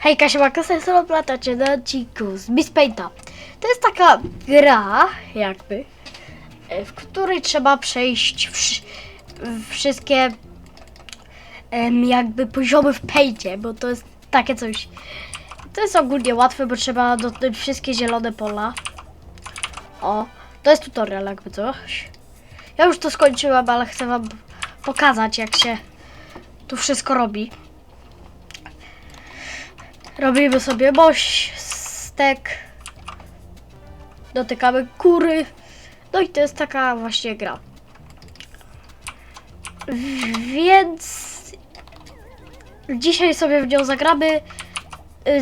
Hejka, siemaka, sensor platacie na odcinku z Miss Painta. To jest taka gra, jakby, e, w której trzeba przejść wszy- wszystkie jakby poziomy w Paintie, bo to jest takie coś. To jest ogólnie łatwe, bo trzeba dotknąć wszystkie zielone pola. O, to jest tutorial jakby coś. Ja już to skończyłam, ale chcę wam pokazać jak się tu wszystko robi. Robimy sobie mość, stek. Dotykamy kury. No i to jest taka właśnie gra. Więc dzisiaj sobie w nią zagramy.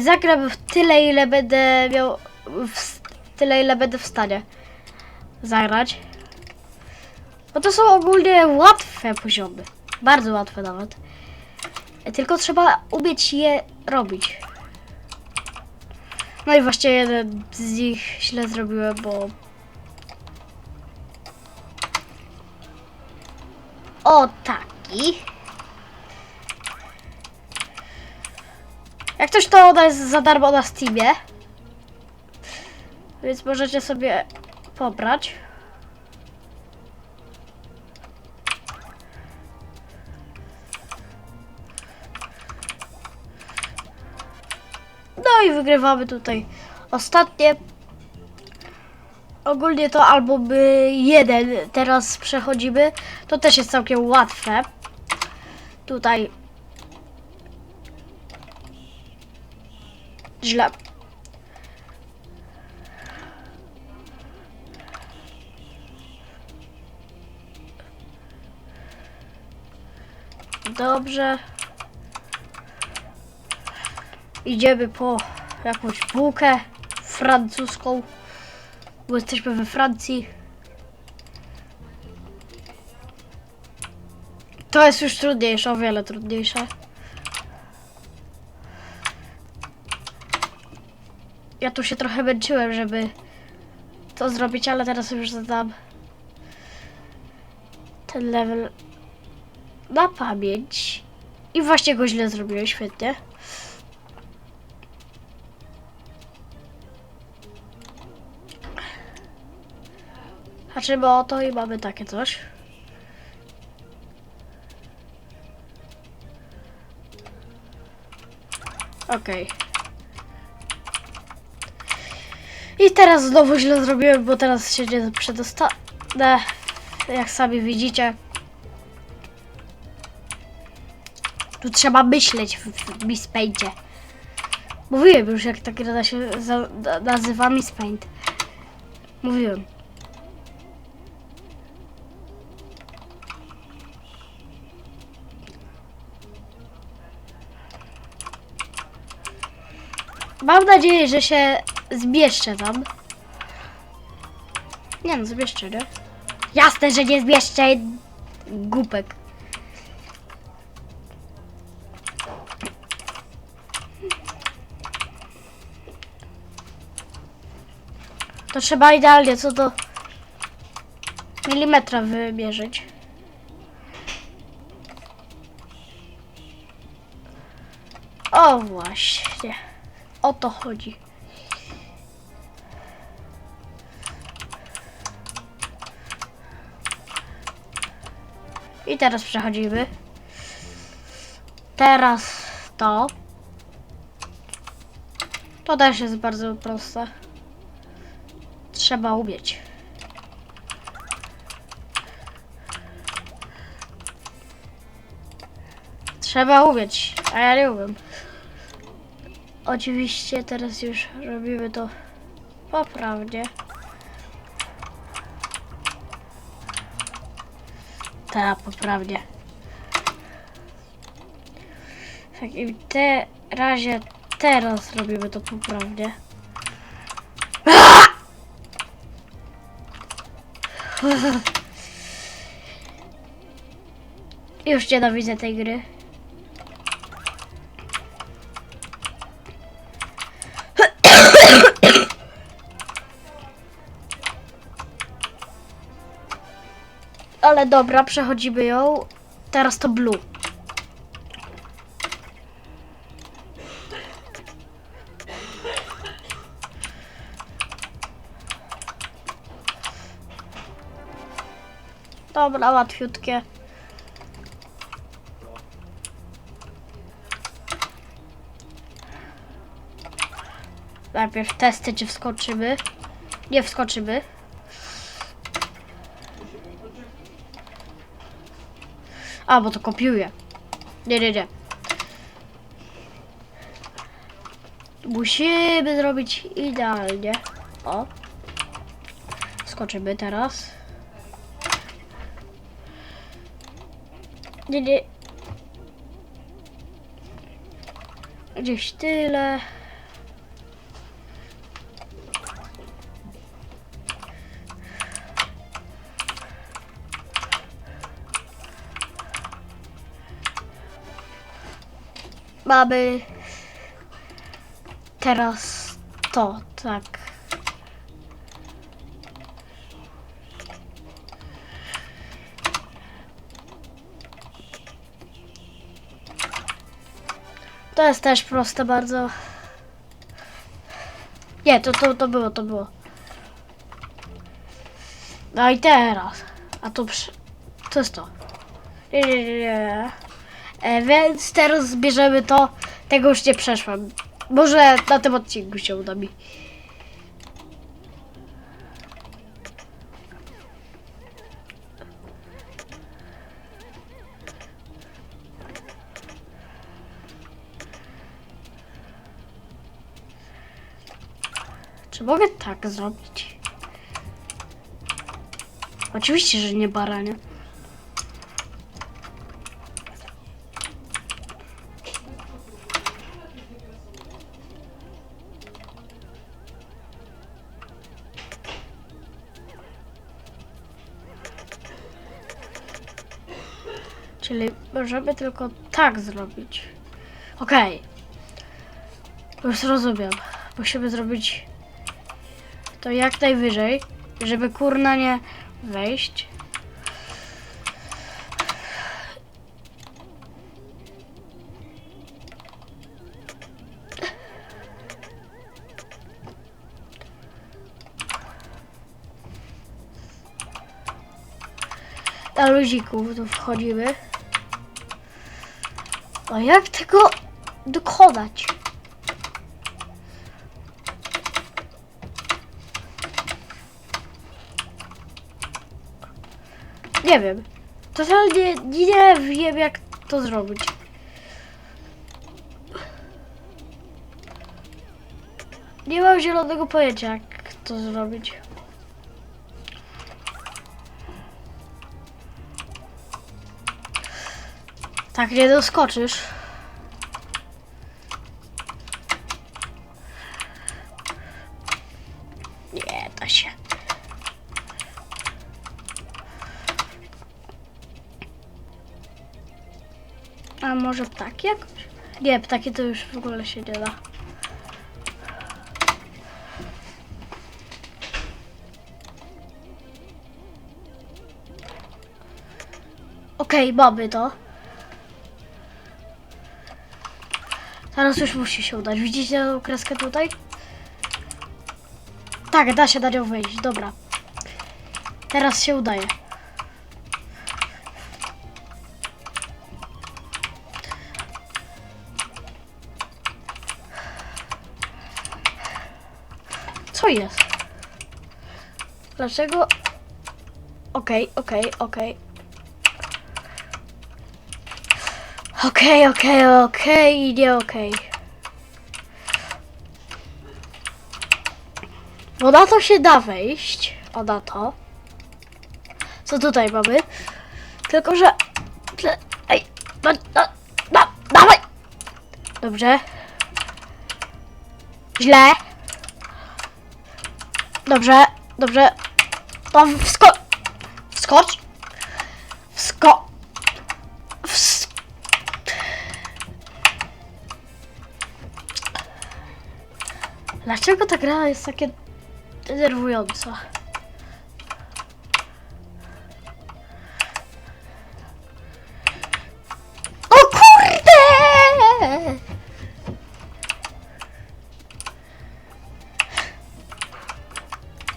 Zagram w tyle, ile będę miał. W tyle, ile będę w stanie zagrać. Bo to są ogólnie łatwe poziomy. Bardzo łatwe nawet. Tylko trzeba umieć je robić. No i właśnie jeden z nich źle zrobiłem, bo... O taki. Jak coś to ona jest za darmo na Steamie. Więc możecie sobie pobrać. I wygrywamy tutaj ostatnie. Ogólnie to albo by jeden teraz przechodzimy. To też jest całkiem łatwe. Tutaj. Źle. Dobrze. Idziemy po jakąś bułkę francuską, bo jesteśmy we Francji. To jest już trudniejsze, o wiele trudniejsze. Ja tu się trochę męczyłem, żeby to zrobić, ale teraz już zadam ten level na pamięć. I właśnie go źle zrobiłem, świetnie. Haczymy o to i mamy takie coś. Okej. I teraz znowu źle zrobiłem, bo teraz się nie przedostanę. Jak sami widzicie. Tu trzeba myśleć w, w Miss Paintie. Mówiłem już, jak ta gra się nazywa Miss Paint. Mówiłem. Mam nadzieję, że się zmieszczę tam. Nie no, zmieszczę, nie? Jasne, że nie zmieszczę. Głupek. To trzeba idealnie co do milimetra wymierzyć. O właśnie. O to chodzi. I teraz przechodzimy. Teraz to. To też jest bardzo proste. Trzeba umieć. Trzeba umieć, a ja nie umiem. Oczywiście teraz już robimy to poprawnie. Tak, poprawnie. Tak i w te razie teraz robimy to poprawnie. Już nienawidzę tej gry. ale dobra, przechodzimy ją. Teraz to blue. Dobra, łatwiutkie. Najpierw testy, czy wskoczymy. Nie wskoczymy. A, bo to kopiuje. Nie, nie, nie. Musimy zrobić idealnie. O. Skoczymy teraz. Nie, nie. Gdzieś tyle. Mamy teraz to, tak. To jest też proste bardzo. Nie, to, to, to było, to było. No i teraz. A to przy... To jest to. Nie, nie, nie, nie. E, więc teraz zbierzemy to. Tego już nie przeszłam. Może na tym odcinku się uda mi. Czy mogę tak zrobić? Oczywiście, że nie baranie. Czyli możemy tylko tak zrobić. Okej. Już rozumiem. Musimy zrobić to jak najwyżej, żeby kurna nie wejść. Na luzików tu wchodzimy. A jak tego dokonać? Nie wiem. Totalnie nie wiem jak to zrobić. Nie mam zielonego pojęcia jak to zrobić. Tak nie doskoczysz. Nie da się. A może ptaki jakoś? Nie, ptaki to już w ogóle się nie da. Okej, mamy to. Teraz już musi się udać. Widzicie tą kreskę tutaj? Tak, da się na nią wejść, dobra. Teraz się udaje. Co jest? Dlaczego? Okej, okej, okej. Okej, okej, okej, nie okej. Bo na to się da wejść. O, na to. Co tutaj mamy? Tylko, że... Ej, no, no, no, dawaj! Dobrze. Źle. Dobrze, dobrze. To wsko... Wskocz. Dlaczego ta gra jest takie denerwująca? O kurde!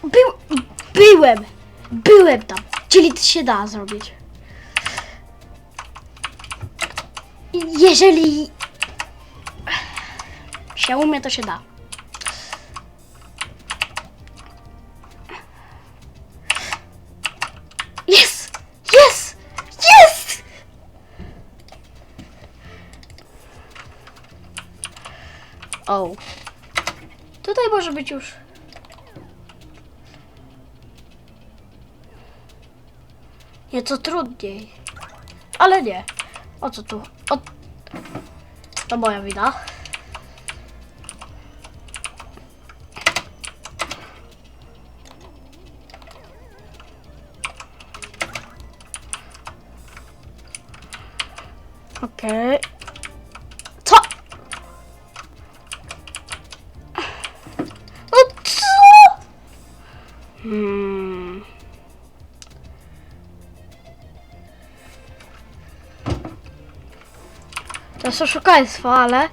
Był, byłem, byłem tam. Czyli to się da zrobić. Jeżeli się umie, to się da. Jest! Jest! Jest! O. Tutaj może być już. Nieco trudniej. Ale nie. O co tu? O... To moja wina. Okej. Co? No co? Hmm. To jest oszukaństwo, ale...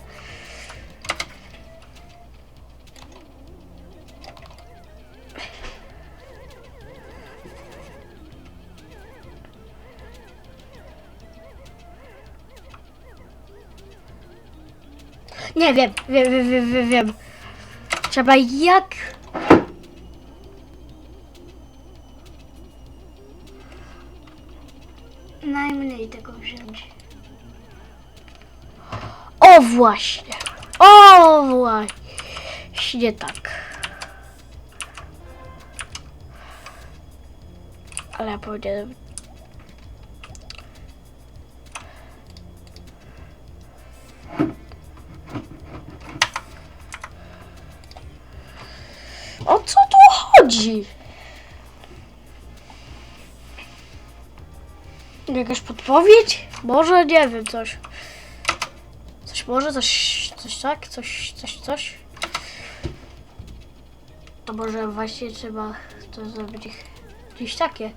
Nie wiem, wiem, wiem, wiem, wiem, wiem. Trzeba jak... Najmniej tego wziąć. O właśnie. O właśnie tak. Ale ja powiedziałem. Chodzi? Jakaś podpowiedź? Może nie wiem, coś. Coś może, coś, coś tak, coś, coś, coś. To może właśnie trzeba to zrobić gdzieś takie.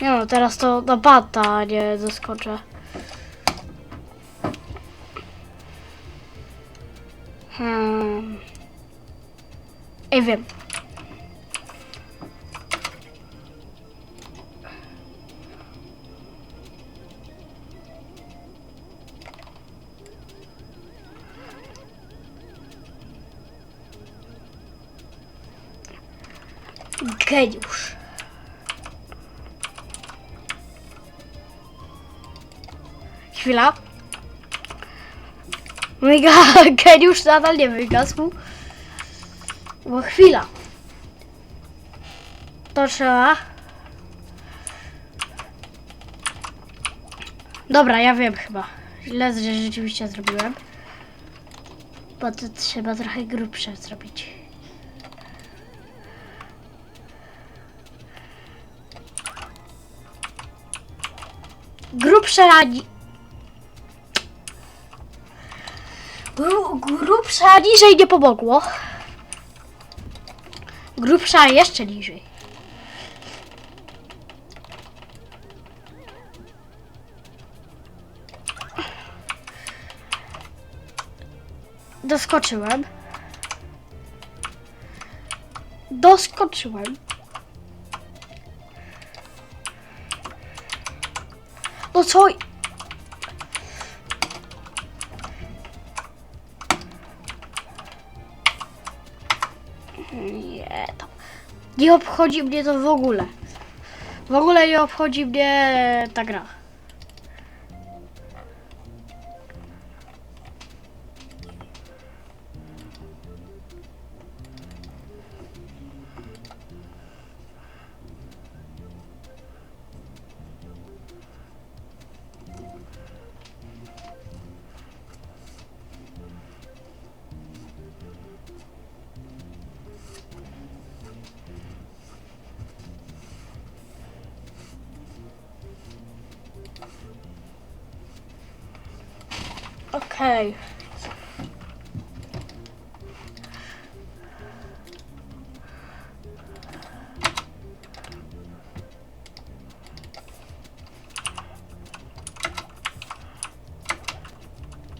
Nie no, teraz to na bata nie zaskoczę. Hmm. Wiem. Geniusz. Chwila. Mega geniusz nadal nie wygasł. Bo chwila. To trzeba. Dobra, ja wiem chyba. Źle rzeczywiście zrobiłem. Bo to trzeba trochę grubsze zrobić. grubsze radzi. Gru, grubsza niżej nie pomogło. Grubsza jeszcze niżej. Doskoczyłem. Doskoczyłem. No co? Nie, to nie obchodzi mnie to w ogóle. W ogóle nie obchodzi mnie ta gra. Okej.